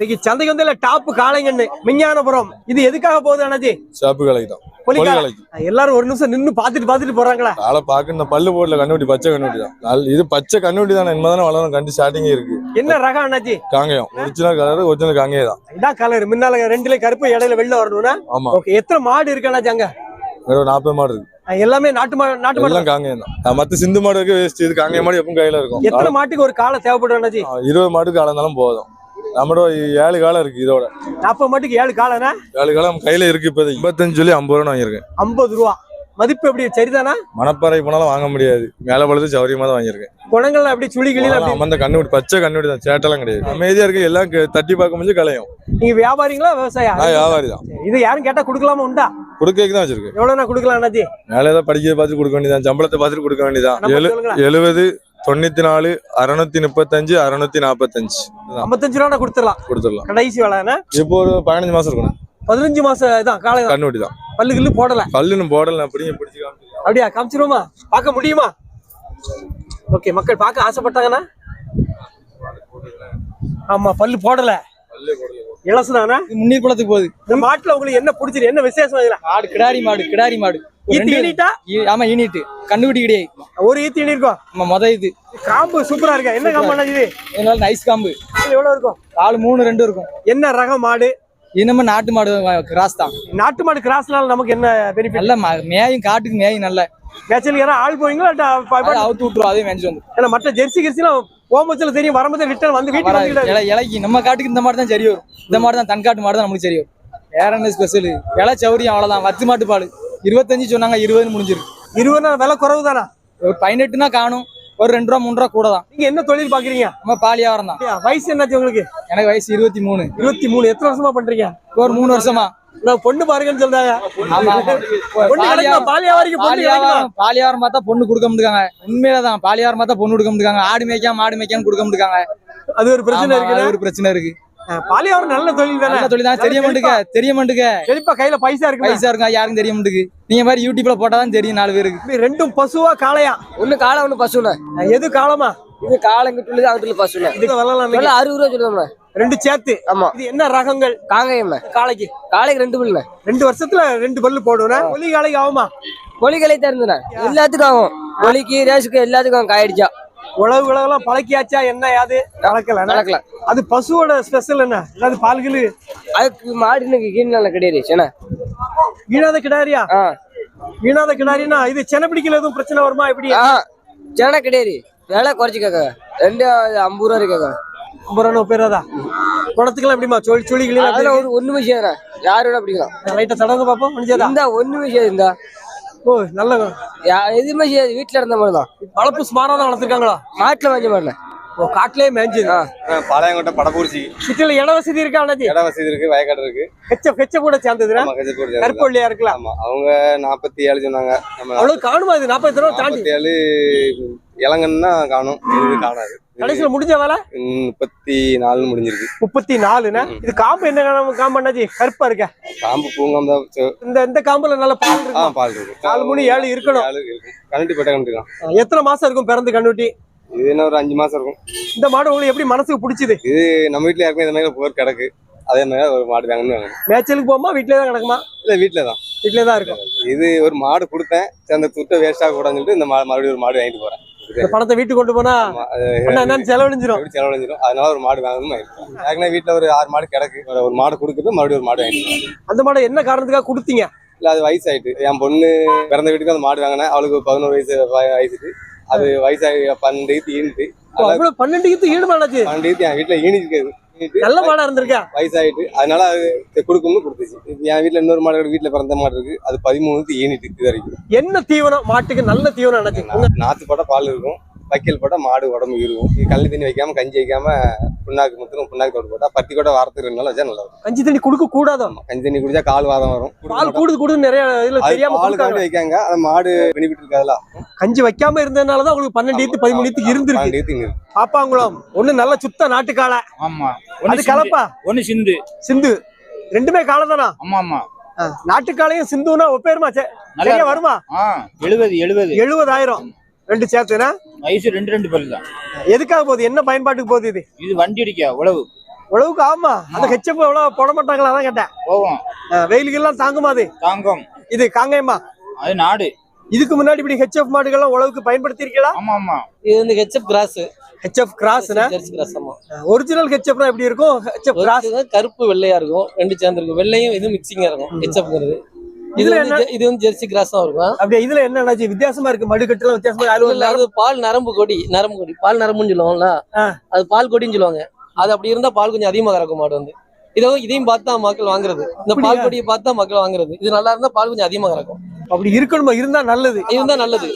இன்னைக்கு சந்தைக்கு வந்து டாப் காளைங்கன்னு விஞ்ஞானபுரம் இது எதுக்காக போகுது அண்ணாஜி சேப்பு கலைக்கு. தான் எல்லாரும் ஒரு நிமிஷம் நின்னு பாத்துட்டு பாத்துட்டு போறாங்களா? காலை பார்க்க இந்த பல்லு போடல கண்ணுட்டி பச்சை கண்ணுட்டி தான். இது பச்சை கண்ணுட்டி தானே இனிமேதானே வளரும். கண்டு ஸ்டார்டிங்கே இருக்கு. என்ன ரகம் Annaji Kangayam. Original colour original Kangeyam தான். இதான் கலர் முன்னால ரெண்டுல கருப்பு இடையில வெள்ள வரணும்னா? ஆமா. ஓகே எத்தனை மாடு இருக்கு அண்ணாச்சி அங்க? நாற்பது மாடு இருக்கு. எல்லாமே நாட்டு மாடு நாட்டு மாடு காங்கேயம் தான். மத்த சிந்து மாடு இருக்கு வேஸ்ட் இது காங்கேயம் மாடு எப்பவும் கையில இருக்கும். எத்தனை மாட்டுக்கு ஒரு காலை தேவைப்படும் அண்ணாச்சி? ஆ, இருபது மாட்டுக்கு அளந்தாலும் போதும். நம்மளோட ஏழு காலம் இருக்கு இதோட. நாற்பது மாட்டுக்கு ஏழு காலைனா ஏழு காலம் கையில இருக்கு இப்போதைக்கு. ஐம்பத்தஞ்சு சொல்லி ஐம்பது ரூபா வாங்கியிருக்கேன். ஐம்பது ரூபா. மதிப்பு எப்படி? சரிதானா? மணப்பாறை போனாலும் வாங்க முடியாது. மேல பழுது சௌரியமா தான் வாங்கியிருக்கேன். குணங்கள்லாம் எப்படி? சுழி கிளி அப்படி அந்த கண்ணுட்டி பச்சை கண்ணுட்டி தான் சேட்டெல்லாம் கிடையாது. அமைதியா இருக்கு எல்லாம் தட்டி பார்க்க முடிஞ்சு கலையும். நீங்க வியாபாரிங்களா விவசாயம் வியாபாரி தான். இது யாரும் கேட்டா கொடுக்கலாமா உண்டா? கொடுக்கைக்கு தான் வச்சிருக்கு எவ்வளவு நான் கொடுக்கலாம் அண்ணாச்சி? மேலே ஏதாவது படிக்கிறத பார்த்து கொடுக்க வேண்டியதான் சம்பளத்தை பார்த்துட்டு கொடுக்க வேண்டியதான் எழுபது தொண்ணூத்தி நாலு அறுநூத்தி முப்பத்தஞ்சு அறுநூத்தி நாற்பத்தஞ்சு ஐம்பத்தஞ்சு ரூபா நான் கொடுத்துடலாம். கொடுத்துடலாம். கடைசி வேலைன்னா இப்போ ஒரு பதினஞ்சு மாசம் இருக்கணும். பதினஞ்சு மாசம் இதான் காலை கண்ணுட்டி தான் பல்லு கில்லு போடல. கல்லுன்னு போடல அப்படியே பிடிச்சி. அப்படியா காமிச்சிருவோமா? பார்க்க முடியுமா? ஓகே மக்கள் பார்க்க ஆசைப்பட்டாங்கன்னா? ஆமா பல்லு போடல. இலசுதானா முன்னீர் குளத்துக்கு போகுது. இந்த மாட்டுல உங்களுக்கு என்ன பிடிச்சிருக்கு? என்ன விசேஷம் இதுல? மாடு கிடாரி மாடு கிடாரி மாடு. ஈத்தி ஈ- ஆமா ஈனிட்டு கண்டுபிடி கிடையாது ஒரு ஈத்தி ஈனி இருக்கும். நம்ம மொத இது. காம்பு சூப்பரா இருக்கா? என்ன காம்பு இது? இதனால நைஸ் காம்பு எவ்வளவு இருக்கும்? கால் மூணு ரெண்டு இருக்கும். என்ன ரகம் மாடு? இன்னமும் நாட்டு மாடு கிராஸ் தான். நாட்டு மாடு கிராஸ்னால நமக்கு என்ன பெனிஃபிட் நல்ல மேயும் காட்டுக்கு மேயும் நல்ல. மேட்சில் ஆள் போவீங்களா? அவுத்து விட்டுரும் அதே மேய்ச்சி வந்து. ஏன்னா மற்ற ஜெர்சி கிர்சிலாம் போகும்போதுல தெரியும் வரும்போது ரிட்டர்ன் வந்து வீட்டுக்கு இலைக்கு நம்ம காட்டுக்கு இந்த மாடு தான் சரி வரும். இந்த மாடு தான் தன்காட்டு மாடு தான் நம்மளுக்கு சரி வரும். வேற என்ன ஸ்பெஷல் விலை சௌரியம் அவ்வளவுதான். வத்து மாட்டு பால். இருபத்தஞ்சு சொன்னாங்க இருபதுன்னு முடிஞ்சிருக்கு. இருபது நாள் விலை குறவு தானா ஒரு பதினெட்டுனா காணும் ஒரு ரெண்டு ரூபா மூணு ரூபா கூட தான். நீங்க என்ன தொழில் பாக்குறீங்க? நம்ம பால் வியாபாரம் தான்? வயசு என்னாச்சு உங்களுக்கு? எனக்கு வயசு இருபத்தி மூணு இருபத்தி மூணு எத்தனை வருஷமா பண்றீங்க? ஒரு மூணு வருஷமா. நான் பொண்ணு பாருங்கன்னு சொல்றாங்க. பாலியாரம் பார்த்தா பொண்ணு கொடுக்க முடியாங்க உண்மையிலதான் பாலியாரம் பார்த்தா பொண்ணு கொடுக்க முடியாங்க ஆடு மேய்க்காம மாடு மேய்க்காம கொடுக்க முடியாங்க அது ஒரு பிரச்சனை இருக்கு ஒரு பிரச்சனை இருக்கு. பால் வியாபாரம் நல்ல தொழில் தானே? நல்ல தொழில் தான். தெரிய மாட்டுக்க தெரிய மாட்டுக்க. செழிப்பா கையில பைசா இருக்கு பைசா இருக்கும் யாருக்கும் தெரிய மாட்டுக்கு. நீங்க மாதிரி யூடியூப்ல போட்டாதான் தெரியும் நாலு பேருக்கு. ரெண்டும் பசுவா காளையா? ஒண்ணு காலை ஒண்ணு பசுண்ணே எது காலமா இது காலங்கிட்டு உள்ளது அங்கிட்டு பசுண்ணே இதுக்கு வரலாம் சொல்ல அறுபது ரூபா சொல்லுவோம்ண்ணே ரெண்டு சேர்த்து. ஆமா. இது என்ன ரகங்கள்? காங்கயம்ண்ணே காளைக்கு காலைக்கு ரெண்டு பில்லுண்ணே. ரெண்டு வருஷத்துல ரெண்டு பல்லு போடுவேன் ஒலி காளைக்கு ஆகுமா? ஒலிகளை தருந்துண்ணே எல்லாத்துக்கும் ஆகும். ஒலிக்கு ரேஸுக்கு எல்லாத்துக்கும் ஆகும் காயடிச்சா உழவு உழவெல்லாம் பழக்கியாச்சா? என்ன யாது கலக்கல. நடக்கல அது பசுவோட ஸ்பெஷல் என்ன? அதாவது பால்கள் அதுக்கு மாடு இன்னைக்கு கீழே கிடையாது சேனா வீணாத கிடாரியா? வீணாத கிடாரினா இது சென பிடிக்கல எதுவும் பிரச்சனை வருமா எப்படி? சேனா கிடையாது. விலை குறைச்சி கேட்க ரெண்டு ஐம்பது ரூபா இருக்காங்க அப்புறம் பேராதா குளத்துக்கெல்லாம் எப்படிமா சொல்லி சொல்லி அதுல ஒரு ஒண்ணு விஷயம் யாரோட பிடிக்கலாம். லைட்டா தடங்க பாப்போம் முடிஞ்சதா? இந்த ஒண்ணு விஷயம் இருந்தா ஓ நல்ல யா- எதுவுமே செய்யாது. வீட்டுல இருந்த மாதிரி தான் வளர்ப்பு ஸ்மாரா தான் வளர்த்துருக்காங்களா? மாட்டுல வாங்க மாட்டேன் ஓ காட்டிலேயே மேய்ஞ்சது ஆ. பாளையங்கோட்டை படப்பூர்ச்சி சிட்டில இட வசதி இருக்கா அண்ணாச்சி? இட வசதி இருக்கு வயக்காடு இருக்கு. கெச்ச கெச்ச கூட சேர்ந்தது. கற்பொள்ளியா இருக்கலாம். ஆமா அவங்க நாற்பத்தி ஏழு சொன்னாங்க அவ்வளவு காணுமா இது நாற்பது ரூபா தாண்டி நாற்பத்தி ஏழு இளங்கன்னா காணும். இது காணாது. கடைசியில முடிஞ்ச வேலை? முப்பத்தி நாலு முடிஞ்சிருக்கு. முப்பத்தி நாலுண்ணே இது காம்பு என்ன காம்பு- அண்ணாச்சி கருப்பா இருக்க? காம்பு பூங்காம தான் செ- இந்த இந்த காம்புல நல்ல பால் ஆ இருக்கும்? பால் இருக்கு. நாலு மணி ஏழு இருக்கணும். கரண்டி பெட்ட கரண்டி தான். எத்தனை மாசம் இருக்கும் பிறந்து கண்ணுட்டி? இது என்ன ஒரு அஞ்சு மாசம் இருக்கும். இந்த மாடு உங்களுக்கு எப்படி மனசுக்கு பிடிச்சது? இது நம்ம வீட்டுல யாருக்குமே இந்த மாதிரி போர் கிடக்கு. அதே மாதிரி ஒரு மாடு வாங்கணும். மேய்ச்சலுக்கு போகுமா? வீட்டிலே தான் கிடக்குமா? இல்ல வீட்டுல தான். வீட்டிலே தான் இருக்கும். இது ஒரு மாடு கொடுத்தேன். அந்த துட்டை வேஸ்ட் ஆக கூடாதுன்னு சொல்லிட்டு இந்த மா- மறுபடியும் ஒரு மாடு வாங்கிட்டு போறேன். இந்த பணத்தை வீட்டுக்கு கொண்டு போனா என்னன்னு செலவழிஞ்சிரும். எப்படி செலவழிஞ்சிடும் அதனால ஒரு மாடு வாங்கணும் ஏற்கனவே வீட்டுல ஒரு ஆறு மாடு கிடக்கு. ஒரு- மாடு கொடுக்குறது மறுபடியும் ஒரு மாடு வாங்கிட்டு. அந்த மாடை என்ன காரணத்துக்காக கொடுத்தீங்க? இல்ல அது வயசாயிட்டு. என் பொண்ணு பிறந்த வீட்டுக்கு அந்த மாடு வாங்கினேன். அவளுக்கு பதினோரு வயசு வய- வயசுக்கு. அது வயசாகி பன்னெண்டு ஈனுட்டு பன்னெண்டு ஈடுபாடாச்சு பன்னெண்டு என் வீட்டுல ஈனிட்டு நல்ல மாடா இருந்திருக்கா? வயசாயிட்டு அதனால அது கொடுக்கணும்னு கொடுத்துச்சு. என் வீட்டுல இன்னொரு மாடு வீட்டுல பிறந்த மாடு இருக்கு. அது பதிமூணுக்கு ஈனிட்டு வரைக்கும். என்ன தீவனம்? மாட்டுக்கு நல்ல தீவனம் நினைச்சு. நாத்து போட்டா பால் இருக்கும். வைக்கல் போட்டா மாடு உடம்பு இருக்கும் கள்ளி தண்ணி வைக்காம கஞ்சி வைக்காம புண்ணாக்கு முத்திரும் புண்ணாக்கு தோடு போட்டா பத்தி கூட வாரத்துக்கு ரெண்டு நாள் வச்சா நல்லா இருக்கும் கஞ்சி தண்ணி குடுக்க கூடாதோ கஞ்சி தண்ணி குடிச்சா கால் வாதம் வரும். பால் கூடுது கூடுது நிறைய இதுல அது தெரியாம பால் காண்டி வைக்காங்க. அந்த மாடு பெனிஃபிட் இருக்காதுல கஞ்சி வைக்காம இருந்ததுனாலதான் உங்களுக்கு பன்னெண்டு ஈத்து பதிமூணு ஈத்து இருந்திருக்கு. பன்னெண்டு ஈத்து இருக்கு. பாப்பாங்குளம் ஒண்ணு நல்ல சுத்த நாட்டுக்கால. ஆமா. அது கலப்பா? ஒண்ணு சிந்து. சிந்து. ரெண்டுமே காலதானா ஆமா ஆமா. நாட்டுக்காலையும் சிந்துனா ஒப்பேருமா சரியா வருமா? எழுபது எழுபது. எழுபதாயிரம். ரெண்டு சேர்த்துனா? வயசு ரெண்டு ரெண்டு பல்லு தான். எதுக்காக போகுது? என்ன பயன்பாட்டுக்கு போகுது இது? இது வண்டி அடிக்க உழவு. உழவுக்கு ஆமா. அந்த ஹெச்எப் எவ்வளவு போட மாட்டாங்களா? அதான் கேட்டேன். போவோம். வெயிலுக்கு எல்லாம் தாங்குமா அது? தாங்கம். இது காங்கேயமா அது நாடு. இதுக்கு முன்னாடி இப்படி ஹெச்எஃப் மாடுகள்லாம் உழவுக்கு பயன்படுத்தி இருக்கீங்களா ஆமா ஆமா. இது வந்து H F cross H F கிராஸ்னா cross ஆமா. ஒரிஜினல் ஹெச்எப்னா எப்படி இருக்கும்? ஹெச்எஃப் கிராஸ் கருப்பு வெள்ளையா இருக்கும். ரெண்டு சேர்ந்து இருக்கும் வெள்ளையும் இது மிக்சிங்கா இருக்கும். ஹெச்எப்ங்கிறது இது இதுல இது வந்து ஜெர்சி கிராஸ் தான் இருக்கும். அப்படியே இதுல என்ன வித்தியாசமா இருக்கு மடுக்கட்டுலாம் வித்தியாசமா இருக்கு. அதுல இல்ல, அது பால் நரம்பு கொடி நரம்பு கொடி பால் நரம்புன்னு சொல்லுவாங்கல்ல. அது பால் கொடின்னு சொல்லுவாங்க. அது அப்படி இருந்தா பால் கொஞ்சம் அதிகமா கறக்கும் மாடு வந்து. இதோ இதையும் பார்த்தா மக்கள் வாங்குறது. இந்த பால்? கொடியை பார்த்தா மக்கள் வாங்குறது. இது நல்லா இருந்தா பால் கொஞ்சம் அதிகமா கறக்கும். அப்படி இருக்கணுமா? இருந்தா நல்லது. இருந்தா நல்லது.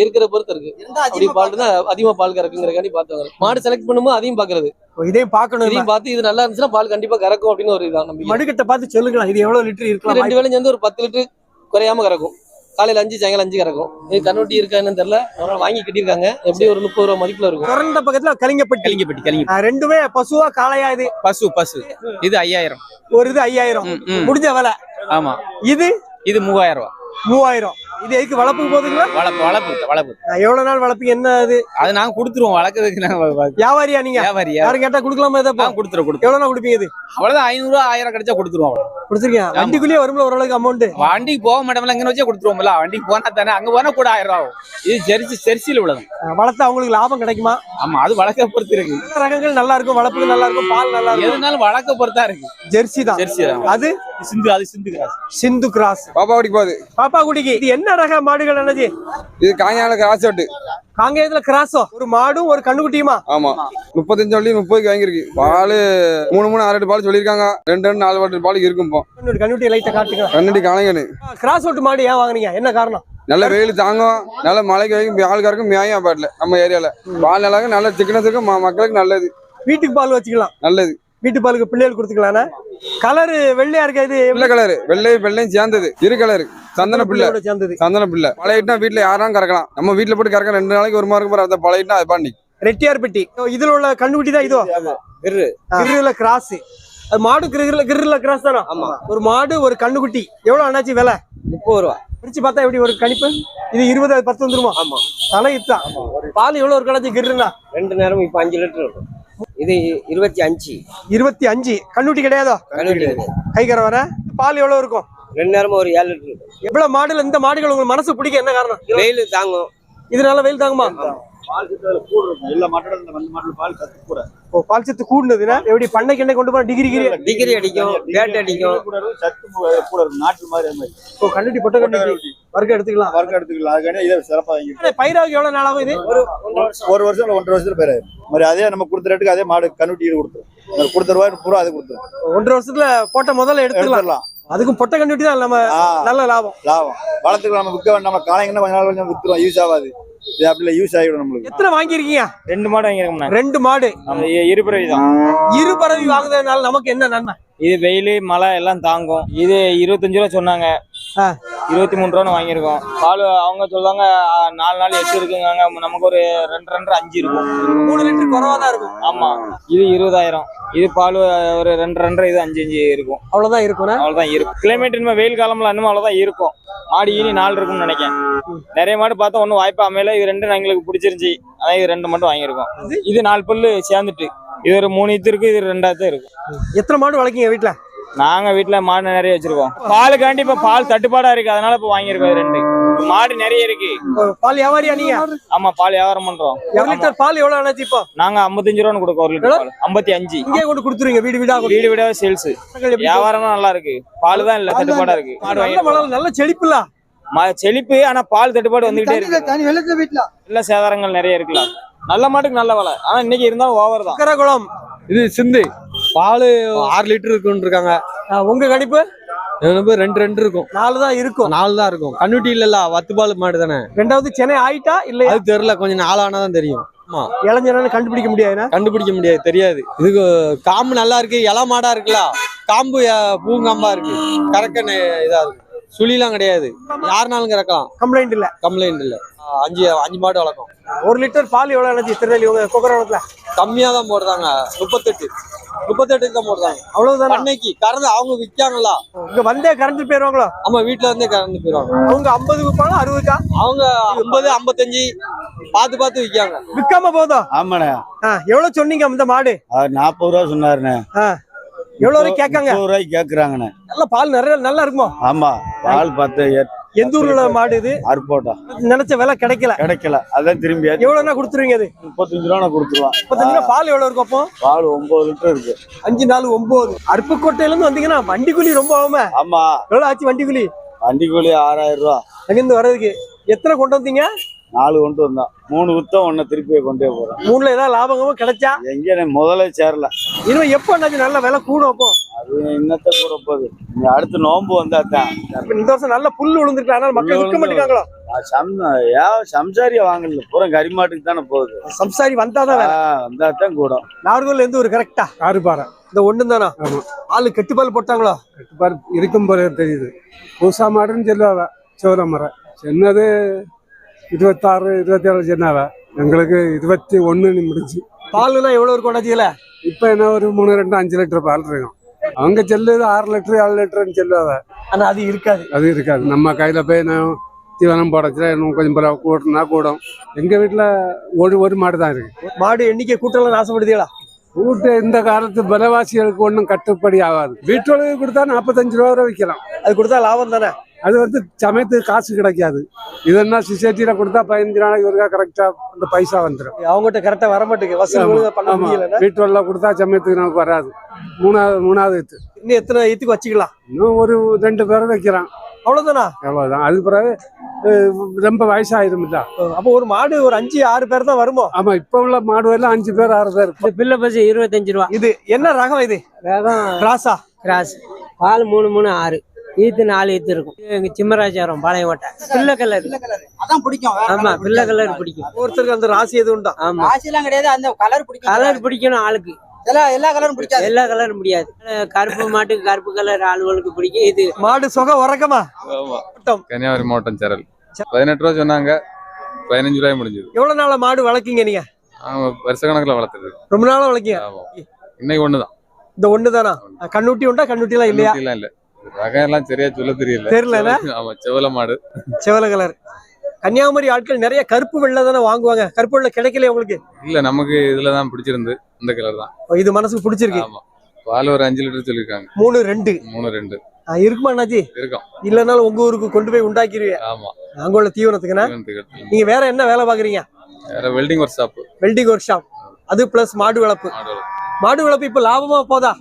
இருக்கிற பொறுத்து இருக்கு. அப்படி பால் தான் அதிகமா பால் கறக்குங்கிறக்காண்டி பார்த்தாங்க மாடு செலக்ட் பண்ணும்போது அதையும் பாக்குறது. இதையும் பார்க்கணும் இதையும் பார்த்து இது நல்லா இருந்துச்சுன்னா பால் கண்டிப்பா கறக்கும் அப்படின்னு ஒரு இதான் நம்பிக்கை. மடுக்கட்டை பார்த்து சொல்லுங்களா இது எவ்வளவு லிட்டர் இருக்கலாம்? ரெண்டு வேலையும் சேர்ந்து ஒரு பத்து லிட்டர் குறையாம கறக்கும். காலையில அஞ்சு சாயங்காலம் அஞ்சு கறக்கும். இது கண்ணுட்டி இருக்கா என்னன்னு தெரியல. அதனால வாங்கி கட்டியிருக்காங்க. எப்படி ஒரு முப்பது ரூபா மதிப்புல இருக்கும். குறைந்த பக்கத்துல கலிங்கப்பட்டி. கலிங்கப்பட்டி கலிங்க ரெண்டுமே பசுவா காளையா இது? பசு பசு. இது ஐயாயிரம். ஒரு இது ஐயாயிரம். முடிஞ்ச விலை? ஆமா. இது? இது மூவாயிரம் ரூபா. மூவாயிரம். இது எதுக்கு வளர்ப்புக்கு போகுதுங்களா வளர்ப்பு வளர்ப்பு வளர்ப்பு. எவ்வளவு நாள் வளர்ப்பீங்க என்ன அது? அது நாங்க கொடுத்துருவோம் வளர்க்கறதுக்கு நாங்க வியாபாரியா நீங்க? வியாபாரியா? யாரும் கேட்டா கொடுக்கலாமா இதை ஆ, கொடுத்துருவோம் கொடுத்துருவோம். எவ்வளவு நாள் கொடுப்பீங்க இது? அவ்வளவுதான் ஐநூறு ரூபா ஆயிரம் கிடைச்சா கொடுத்துருவோம். கொடுத்துருக்கீங்க வண்டிக்குள்ளேயே வரும்ல ஓரளவுக்கு அமௌண்ட் வண்டிக்கு போக மாட்டோம்ல இங்க வச்சே கொடுத்துருவோம்ல. வண்டிக்கு போனா தானே அங்க போனா கூட ஆயிரம் ரூபா ஆகும். இது ஜெர்சி ஜெர்சியில உள்ளது வளர்த்தா அவங்களுக்கு லாபம் கிடைக்குமா? ஆமா அது வளர்க்க பொறுத்து இருக்கு. ரகங்கள் நல்லா இருக்கும் வளர்ப்புக்கு நல்லா இருக்கும் பால் நல்லா இருக்கும். எதுனாலும் வளர்க்க பொறுத்தா இருக்கு. ஜெர்சி தான். ஜெர்சி தான். அது? சிந்து அது சிந்து கிராஸ். சிந்து கிராஸ். பாப்பா ஓடிக்கு போகுது. பாப்பா குடிக்கு. இது என்ன ரக மாடுகள் என்னது இது காஞ்சால கிராஸ் அவுட்டு காங்கேயத்துல கிராஸோ? ஒரு மாடும் ஒரு கண்ணுக்குட்டியுமா? ஆமா. முப்பத்தஞ்சு வள்ளி முப்பதுக்கு வாங்கியிருக்கு. பால் மூணு மூணு ஆறு எட்டு பால் சொல்லியிருக்காங்க. ரெண்டு ரெண்டு நாலு பாட்டு பால் இருக்கும் கண்ணுட்டி கண்ணுட்டி லைட்டை காட்டுங்க. கண்ணடி காளைங்கன்னு கிராஸ் ஓட்டு மாடு ஏன் வாங்குனீங்க? என்ன காரணம்? நல்ல வெயில் தாங்கும். நல்ல மழைக்கு வைக்கும் ஆள் கறக்கும் மேயும் பாட்டில். நம்ம ஏரியால. பால் நல்லா நல்ல சிக்கனத்துக்கு மக்களுக்கு நல்லது. வீட்டுக்கு பால் வச்சுக்கலாம். நல்லது. வீட்டு பாலுக்கு பிள்ளைகள் கொடுத்துக்கலாம்னா? கலர் வெள்ளையா இருக்க இது? வெள்ளை கலரு. வெள்ளை வெள்ளையும் சேர்ந்தது. இரு கலரு. சந்தன பிள்ளை. சேர்ந்தது. சந்தன பிள்ளை. பழையிட்டா வீட்டுல யாரும் கறக்கலாம்? நம்ம வீட்டுல போட்டு கறக்க ரெண்டு நாளைக்கு ஒரு மார்க்கு போற அந்த பழையிட்டா அது பண்ணி ரெட்டியார் பெட்டி. இதுல உள்ள கண்ணுக்குட்டி தான் இதோ? கிர்ரு. கிருல கிராஸ். அது மாடு கிருல கிருல கிராஸ் தானா? ஆமா. ஒரு மாடு ஒரு கண்ணுக்குட்டி. எவ்வளவு அண்ணாச்சி விலை? முப்பது ரூபா. பிரிச்சு பார்த்தா எப்படி ஒரு கணிப்பு? இது இருபது பத்து வந்துருமா? ஆமா. தலை இத்தான் பால் எவ்வளவு ஒரு கணக்கு கிருனா ரெண்டு நேரம் இப்ப அஞ்சு லிட்டர் இருக்கும் இது இருபத்தி அஞ்சு. இருபத்தி அஞ்சு. கண்ணுட்டி கிடையாதோ? கண்ணுட்டி கைக்கற வர பால் எவ்வளவு இருக்கும்? ரெண்டு நேரமும் ஒரு ஏழு லிட்டர் எவ்வளவு மாடுல இந்த மாடுகள் உங்களுக்கு மனசு பிடிக்க என்ன காரணம்? வெயில் தாங்கும். இதனால வெயில் தாங்குமா? பால் சத்து கூடுனதுன்னா எப்படி பண்ணை கிண்ணை கொண்டு போன டிகிரி கிரி? டிகிரி அடிக்கும் பேட் அடிக்கும். சத்து கூட நாட்டு மாதிரி ஓ கண்ணுட்டி. பொட்டை கண்ணுட்டி. வர்க்க எடுத்துக்கலாம். வர்க்கம் எடுத்துக்கலாம். அதுக்காண்டி இதை சிறப்பா வாங்கி பயிராவுக்கு எவ்வளவு நாள் ஆகும் இது ஒரு வருஷம் இல்ல ஒன்றரை வருஷத்துல பேர் மாதிரி அதே நம்ம கொடுத்த ரேட்டுக்கு அதே மாடு கண்ணுட்டி கொடுத்துரும். கொடுத்த ரூபாய் பூரா அது கொடுத்துரும். ஒன்றரை வருஷத்துல போட்ட முதல்ல எடுத்துக்கலாம். அதுக்கும் பொட்டை கண்ணுட்டி தான் நம்ம நல்ல லாபம். லாபம். வளர்த்துக்கலாம் நம்ம விற்க வேண்டாம் நம்ம காலைங்கன்னா கொஞ்ச நாள் கொஞ்சம் வித்துரும் யூஸ் ஆகாது. இது அப்படி இல்லை யூஸ் ஆகிடும் நம்மளுக்கு. எத்தனை வாங்கியிருக்கீங்க? ரெண்டு மாடு வாங்கியிருக்கோம்ண்ணா. ரெண்டு மாடு. இருபறவை தான். இரு பறவை வாங்குறதுனால நமக்கு என்ன நன்மை? இது வெயில் மழை எல்லாம் தாங்கும். இது இருபத்தஞ்சு ரூபா சொன்னாங்க. இருபத்தி மூணு ரூபான்னு வாங்கியிருக்கோம். பால் அவங்க சொல்லுவாங்க நாலு நாள் எட்டு இருக்குங்க நமக்கு ஒரு ரெண்டு ரெண்டு அஞ்சு இருக்கும். மூணு லிட்டர் குறவா தான் இருக்கும். ஆமா. இது இருபதாயிரம். இது பால் ஒரு ரெண்டு ரெண்டரை இது அஞ்சு அஞ்சு இருக்கும். அவ்வளவுதான் இருக்கும் அவ்வளவுதான் இருக்கும். கிளைமேட் இனிமே வெயில் காலம்ல இன்னும் அவ்வளவுதான் இருக்கும். மாடு ஈனி நாலு இருக்கும்னு நினைக்கிறேன். நிறைய மாடு பார்த்தா ஒன்றும் வாய்ப்பு அமையல. இது ரெண்டு எங்களுக்கு பிடிச்சிருந்துச்சி. அதான் இது ரெண்டு மட்டும் வாங்கியிருக்கோம். இது நாலு பல்லு சேர்ந்துட்டு. இது ஒரு மூணு இது இருக்கு இது ரெண்டாவது இருக்கு. எத்தனை மாடு வளர்க்கீங்க வீட்டுல நாங்க வீட்ல மாடு நிறைய வச்சிருக்கோம். பாலுக்காண்டி இப்ப பால் தட்டுப்பாடா இருக்கு. அதனால இப்ப வாங்கியிருக்கோம் ரெண்டு. மாடு நிறைய இருக்கு. பால் வியாபாரியா நீங்க? ஆமா பால் வியாபாரம் பண்றோம். ஒரு லிட்டர் பால் எவ்வளவு ஆனாச்சு இப்போ? நாங்க ஐம்பத்தஞ்சு ரூபான்னு கொடுக்கோம் ஒரு லிட்டர் பால். ஐம்பத்தி அஞ்சு. இங்கே கொண்டு கொடுத்துருவீங்க வீடு வீடா. வீடு வீடா சேல்ஸ். எப்படி வியாபாரமும் நல்லா இருக்கு. பால் தான் இல்ல தட்டுப்பாடா இருக்கு. மாடு நல்ல செழிப்புல. செழிப்பு ஆனா பால் தட்டுப்பாடு வந்துகிட்டே இருக்கு. வீட்டுல இல்ல சேதாரங்கள் நிறைய இருக்குல்ல நல்ல மாட்டுக்கு நல்ல விலை. ஆனா இன்னைக்கு இருந்தாலும் ஓவர் தான். சக்கரகுளம். இது சிந்து. பால் ஆறு லிட்டர் இருக்குன்னு இருக்காங்க உங்க கணிப்பு? எனக்கு ரெண்டு ரெண்டு இருக்கும். நாலு தான் இருக்கும். நாலு தான் இருக்கும். கண்ணுட்டி இல்லல்ல வத்து பால் மாடு தானே? ரெண்டாவது சென்னை ஆயிட்டா இல்லையா? அது தெரியல கொஞ்சம் நாளானதான் தெரியும். ஆமா. இளைஞரான கண்டுபிடிக்க முடியாதுன்னா கண்டுபிடிக்க முடியாது தெரியாது. இதுக்கு காம்பு நல்லா இருக்கு இலை மாடா இருக்குல்ல? காம்பு பூங்காம்பா இருக்கு. கறக்க இதா இருக்கு. சுழிலாம் கிடையாது. யாருனாலும் கறக்கலாம். கம்ப்ளைண்ட் இல்ல. கம்ப்ளைண்ட் இல்ல. அஞ்சு அஞ்சு மாடு வளர்க்கும் ஒரு லிட்டர் பால் எவ்வளவு அண்ணாச்சி திருநெல்வேலி உங்க குக்கரவளத்துல கம்மியா தான் போடுறாங்க. முப்பத்தெட்டு. முப்பத்தெட்டுக்கு தான் போடுறாங்க. அவ்வளவுதானா? பண்ணைக்கு கறந்து அவங்க விற்காங்களா இங்க வந்தே கறந்து போயிருவாங்களோ? ஆமா வீட்டுல இருந்தே கறந்து போயிடுவாங்க அவங்க ஐம்பது விற்பாங்க அறுபதுக்கா? அவங்க ஐம்பது ஐம்பத்தஞ்சு பார்த்து பார்த்து விற்காங்க. விற்காம போதும் ஆமாண்ணே. எவ்வளவு சொன்னீங்க அந்த மாடு? நாற்பது ரூபா சொன்னாருண்ணே. எவ்வளவு வரைக்கும் கேட்காங்க? ரூபாய்க்கு கேக்குறாங்கண்ணே நல்ல பால் நிறைய நல்லா இருக்குமோ? ஆமா பால் பத்து எந்த ஊர்ல மாடு இது? அறுப்போட்டா நினைச்ச விலை கிடைக்கல. கிடைக்கல. அதான் திரும்பி எவ்வளவுனா கொடுத்துருவீங்க அது? முப்பத்தஞ்சு ரூபா கொடுத்துருவான். முப்பத்தஞ்சு ரூபா பால் எவ்வளவு இருக்கும் அப்போ? பால் ஒன்பது லிட்டர் இருக்கு. அஞ்சு நாலு ஒன்பது. அருப்புக்கோட்டையில இருந்து வந்தீங்கன்னா வண்டி கூலி ரொம்ப ஆகுமே? ஆமா. எவ்வளவு ஆச்சு வண்டி கூலி வண்டி கூலி ஆறாயிரம் ரூபா. அங்கிருந்து வர்றதுக்கு எத்தனை கொண்டு வந்தீங்க? நாலு கொண்டு வந்தான் மூணு குத்தம் ஒன்ன திருப்பி கொண்டே போறேன் மூணுல ஏதாவது லாபகமும் கிடைச்சா? எங்க முதல்ல சேரல. இனிமே எப்போ நல்ல விலை கூடும் அப்போ. அது இன்னத்த கூட போகுது? இங்க அடுத்து நோம்பு வந்தா தான் இப்ப இந்த வருஷம் நல்ல புல் விழுந்துருக்கு அதனால மக்கள் விற்க மாட்டேங்காங்களோ சம்சாரியா வாங்கல. பூரா கரிமாட்டுக்கு தானே போகுது. சம்சாரி வந்தாதான் வந்தா தான் கூட நாகர்கோவில் எந்த ஒரு கரெக்டா? ஆறுபாறை. இந்த ஒண்ணு தானா ஆளு கெட்டுப்பால் போட்டாங்களோ? கட்டுப்பாடு இருக்கும் போல தெரியுது. பூசா மாடுன்னு சொல்லுவாவ சோள மரம் சின்னது இருபத்தாறு இருபத்தேழு சொன்னாவ. எங்களுக்கு இருபத்தி ஒன்று முடிஞ்சு. பாலுனா எவ்வளவு இருக்கும் இப்போ என்ன ஒரு மூணு ரெண்டு அஞ்சு லிட்டர் பால் இருக்கும். அவங்க செல்லுது ஆறு லிட்டர் ஏழு லிட்டர்னு சொல்லுவாவ ஆனா அது இருக்காது. அது இருக்காது. நம்ம கையில் போய் நான் தீவனம் போடச்சுல இன்னும் கொஞ்சம் பரவ கூட்டினா கூடும். எங்கள் வீட்டில் ஒரு ஒரு மாடு தான் இருக்கு. மாடு எண்ணிக்கை கூட்டலாம் ஆசைப்படுதீங்களா வீட்டு இந்த காலத்து விலைவாசிகளுக்கு ஒன்றும் கட்டுப்படி ஆகாது. வீட்டொழுகு கொடுத்தா நாற்பத்தஞ்சு ரூபா விற்கலாம் அது கொடுத்தா லாபம் தானே? அது வந்து சமயத்துக்கு காசு கிடைக்காது. இதென்னா சொசைட்டியில் கொடுத்தா பதினஞ்சு நாளைக்கு ஒருக்கா கரெக்டாக அந்த பைசா வந்துடும் அவங்ககிட்ட கரெக்டா வர மாட்டேங்குது. வசூல் ஒழுங்கா பண்ண ஆமா. முடியல வீட்டுல கொடுத்தா சமயத்துக்கு நமக்கு வராது. மூணாவது மூணாவது இது இன்னும் எத்தனை ஈத்துக்கு வச்சுக்கலாம்? இன்னும் ஒரு ரெண்டு பேரும் வைக்கிறான். அவ்வளவுதானா? அவ்வளவுதான். அதுக்கு பிறகு ரொம்ப வயசாயிருமில்ல அப்போ ஒரு மாடு ஒரு அஞ்சு ஆறு பேர் தான் வருமோ? ஆமா இப்ப உள்ள மாடு எல்லாம் அஞ்சு பேர் ஆறு பேர் இந்த பிள்ளை பஸ் இருபத்தஞ்சு ரூபா. இது என்ன ரகம் இது? கிராஸா? கிராஸ். பால் மூணு மூணு ஆறு. ஈத்து நாலு ஈத்து இருக்கும். எங்க சிம்மராஜாரம் பாளையங்கோட்டை. பிள்ளை கலர். அதான் பிடிக்கும் ஆமா பிள்ளை கலர் பிடிக்கும். ஒருத்தருக்கு அந்த ராசி எதுவும் உண்டா? ஆமா. ஆசையெல்லாம் கிடையாது அந்த கலர் பிடிக்கும். கலர் பிடிக்கணும் ஆளுக்கு. எல்லா எல்லா கலரும் பிடிக்காது. எல்லா கலரும் முடியாது. கருப்பு மாட்டுக்கு கருப்பு கலர் ஆளுகளுக்கு பிடிக்கும். இது மாடு சொக உறக்கமா? கன்னியாகுமரி மாவட்டம் சேரல். பதினெட்டு ரூபா சொன்னாங்க. பதினஞ்சு ரூபாய் முடிஞ்சது. எவ்வளவு நாளா மாடு வளர்க்கீங்க நீங்க? வருஷ கணக்குல வளர்த்துறது ரொம்ப நாளா வளர்க்கீங்க? இன்னைக்கு ஒண்ணுதான். இந்த ஒண்ணு தானா கண்ணுட்டி உண்டா? கண்ணுட்டி எல்லாம் இல்லையா? எல்லாம் இல்ல. ரகம் எல்லாம் சரியா சொல்ல தெரியல. தெரியலனா? ஆமா செவல மாடு. செவல கலர். கன்னியாகுமரி ஆட்கள் நிறைய கருப்பு வெள்ளை தானே வாங்குவாங்க? கருப்பு வெள்ளை கிடைக்கல உங்களுக்கு? இல்ல நமக்கு இதுலதான் பிடிச்சிருந்து இந்த கலர் தான். இது மனசுக்கு பிடிச்சிருக்கு. ஆமா. பால் ஒரு அஞ்சு லிட்டர் சொல்லிருக்காங்க. மூணு ரெண்டு. மூணு ரெண்டு. இருக்குமா அண்ணாச்சி? இருக்கும். இல்லைனாலும் உங்க ஊருக்கு கொண்டு போய் உண்டாக்கிடுவீங்க ஆமா. அங்க உள்ள தீவனத்துக்குன்னா தீவனத்துக்கு எடுத்துட்டு. நீங்க வேற என்ன வேலை பாக்குறீங்க வேற welding workshop welding workshop அது பிளஸ் மாடு வளர்ப்பு. மாடு வளர்ப்பு இப்ப லாபமா போதா?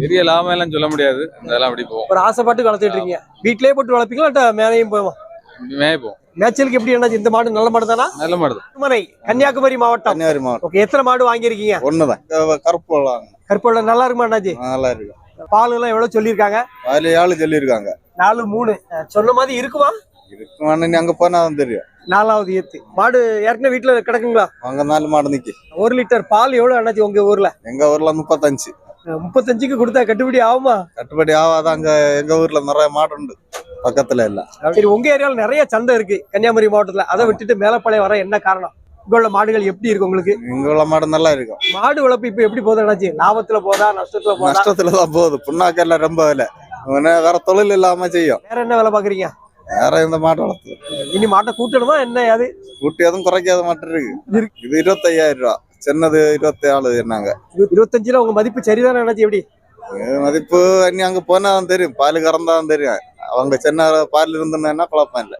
பெரிய லாபம் எல்லாம் சொல்ல முடியாது. அதெல்லாம் அப்படி போவோம். ஒரு ஆசைப்பாட்டு வளர்த்துட்டு இருக்கீங்க. வீட்லயே போட்டு வளர்ப்பீங்களா மேலையும் போவோமா? மேய்ப்போம் மேய்ச்சலுக்கு எப்படி என்ன இந்த மாடு நல்ல மாடு தானா நல்ல மாடு மனை கன்னியாகுமரி மாவட்டம். கன்னியாகுமரி மாவட்டம். ஓகே எத்தனை மாடு வாங்கியிருக்கீங்க? ஒண்ணுதான். கருப்பு கருப்போட நல்லா இருக்குமா அண்ணாச்சி நல்லா இருக்கு. பால் எல்லாம் எவ்வளவு சொல்லியிருக்காங்க? அதுல ஆளு சொல்லியிருக்காங்க. நாலு மூணு. சொன்ன மாதிரி இருக்குமா? இருக்குமான்னு அங்க போனா தான் தெரியும். நாலாவது ஏத்து. மாடு ஏற்கனவே வீட்டுல கிடக்குங்களா? அங்க நாலு மாடு நிக்கி. ஒரு லிட்டர் பால் எவ்வளவு அண்ணாச்சி உங்க ஊர்ல? எங்க ஊர்ல முப்பத்தஞ்சு. முப்பத்தஞ்சுக்கு கொடுத்தா கட்டுப்படி ஆகுமா? கட்டுப்படி ஆகாத. அங்க எங்க ஊர்ல நிறைய மாடு உண்டு. பக்கத்துல இல்ல. சரி உங்க ஏரியால நிறைய சந்தை இருக்கு கன்னியாகுமரி மாவட்டத்துல. அதை விட்டுட்டு மேலப்பாளையம் வர என்ன காரணம்? இங்க உள்ள மாடுகள் எப்படி இருக்கு உங்களுக்கு? இங்க உள்ள மாடு நல்லா இருக்கும் மாடு வளர்ப்பு இப்ப எப்படி போதா அண்ணாச்சி? லாபத்துல போதா நஷ்டத்துல போதா? நஷ்டத்துல தான் போகுது. புண்ணாக்கெல்லாம் ரொம்ப விலை. வேற தொழில் இல்லாம செய்யும். வேற என்ன வேலை பாக்குறீங்க வேற இந்த மாடு வளர்த்து. இனி மாட்டை கூட்டணுமா? என்ன அது? கூட்டி எதுவும் குறைக்காத மாட்டு இருக்கு. இது இருபத்தையாயிரம் ரூபா. சின்னது இருபத்தி ஏழு என்னங்க இருபத்தஞ்சுல உங்க மதிப்பு சரிதானே அண்ணாச்சி? எப்படி? மதிப்பு இனி அங்க போனா தெரியும். பால் கறந்தா தான் தெரியும். அவங்க சின்ன பால் இருந்துன்னா குழப்பம் இல்லை.